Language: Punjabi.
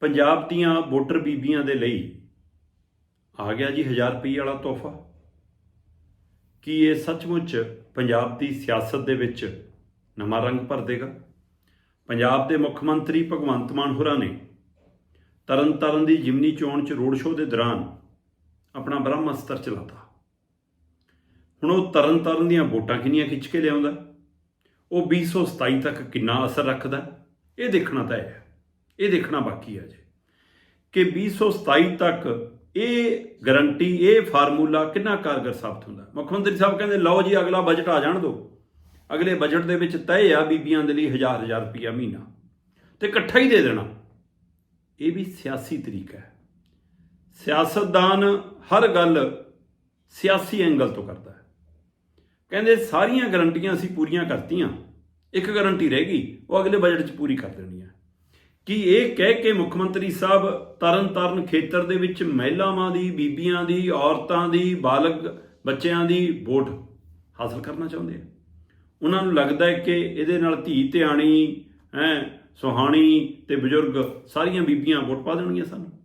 ਪੰਜਾਬ ਦੀਆਂ ਵੋਟਰ ਬੀਬੀਆਂ ਦੇ ਲਈ ਆ ਗਿਆ ਜੀ 1000 ਰੁਪਏ ਵਾਲਾ ਤੋਹਫਾ। ਕੀ ਇਹ ਸੱਚਮੁੱਚ ਪੰਜਾਬ ਦੀ ਸਿਆਸਤ ਦੇ ਵਿੱਚ ਨਵਾਂ ਰੰਗ ਭਰ ਦੇਗਾ? ਪੰਜਾਬ ਦੇ ਮੁੱਖ ਮੰਤਰੀ ਭਗਵੰਤ ਮਾਨ ਹੋਰਾਂ ਨੇ ਤਰਨਤਾਰਨ ਦੀ ਜਿਮਨੀ ਚੋਣ ਚ ਰੋਡ ਸ਼ੋਅ ਦੇ ਦੌਰਾਨ ਆਪਣਾ ਬ੍ਰਹਮਸਤਰ ਚਲਾਤਾ। ਹੁਣ ਉਹ ਤਰਨਤਾਰਨ ਦੀਆਂ ਵੋਟਾਂ ਕਿੰਨੀਆਂ ਖਿੱਚ ਕੇ ਲਿਆਉਂਦਾ? ਉਹ 2027 ਤੱਕ ਕਿੰਨਾ ਅਸਰ ਰੱਖਦਾ? ਇਹ ਦੇਖਣਾ ਤਾਂ ਹੈ। ਇਹ ਦੇਖਣਾ ਬਾਕੀ ਹੈ ਜੇ ਕਿ 2027 ਤੱਕ ਇਹ ਗਰੰਟੀ, ਇਹ ਫਾਰਮੂਲਾ ਕਿੰਨਾ ਕਾਰਗਰ ਸਾਬਤ ਹੁੰਦਾ? ਮੁੱਖ ਮੰਤਰੀ ਸਾਹਿਬ ਕਹਿੰਦੇ, ਲਓ ਜੀ, ਅਗਲਾ ਬਜਟ ਆ ਜਾਣ ਦਿਓ ਅਗਲੇ ਬਜਟ ਦੇ ਵਿੱਚ ਤੈਅ ਆ ਬੀਬੀਆਂ ਦੇ ਲਈ ਹਜ਼ਾਰ ਹਜ਼ਾਰ ਰੁਪਈਆ ਮਹੀਨਾ। ਤੇ ਇਕੱਠਾ ਹੀ ਦੇ ਦੇਣਾ। ਇਹ ਵੀ ਸਿਆਸੀ ਤਰੀਕਾ ਹੈ। ਸਿਆਸਤਦਾਨ ਹਰ ਗੱਲ ਸਿਆਸੀ ਐਂਗਲ ਤੋਂ ਕਰਦਾ ਹੈ। ਕਹਿੰਦੇ, ਸਾਰੀਆਂ ਗਰੰਟੀਆਂ ਅਸੀਂ ਪੂਰੀਆਂ ਕਰਤੀਆਂ। ਇੱਕ ਗਰੰਟੀ ਰਹਿ ਗਈ, ਉਹ ਅਗਲੇ ਬਜਟ 'ਚ ਪੂਰੀ ਕਰ ਦੇਣੀ ਹੈ। ਕਿ ਇਹ ਕਹਿ ਕੇ ਮੁੱਖ ਮੰਤਰੀ ਸਾਹਿਬ ਤਰਨ ਤਾਰਨ ਖੇਤਰ ਦੇ ਵਿੱਚ ਮਹਿਲਾਵਾਂ ਦੀ, ਬੀਬੀਆਂ ਦੀ, ਔਰਤਾਂ ਦੀ, ਬਾਲਗ ਬੱਚਿਆਂ ਦੀ ਵੋਟ ਹਾਸਲ ਕਰਨਾ ਚਾਹੁੰਦੇ ਆ। ਉਹਨਾਂ ਨੂੰ ਲੱਗਦਾ ਹੈ ਕਿ ਇਹਦੇ ਨਾਲ ਧੀ ਧਿਆਣੀ, ਹੈ, ਸੁਹਾਣੀ ਤੇ ਬਜ਼ੁਰਗ ਸਾਰੀਆਂ ਬੀਬੀਆਂ ਵੋਟ ਪਾ ਦੇਣਗੀਆਂ ਸਾਨੂੰ।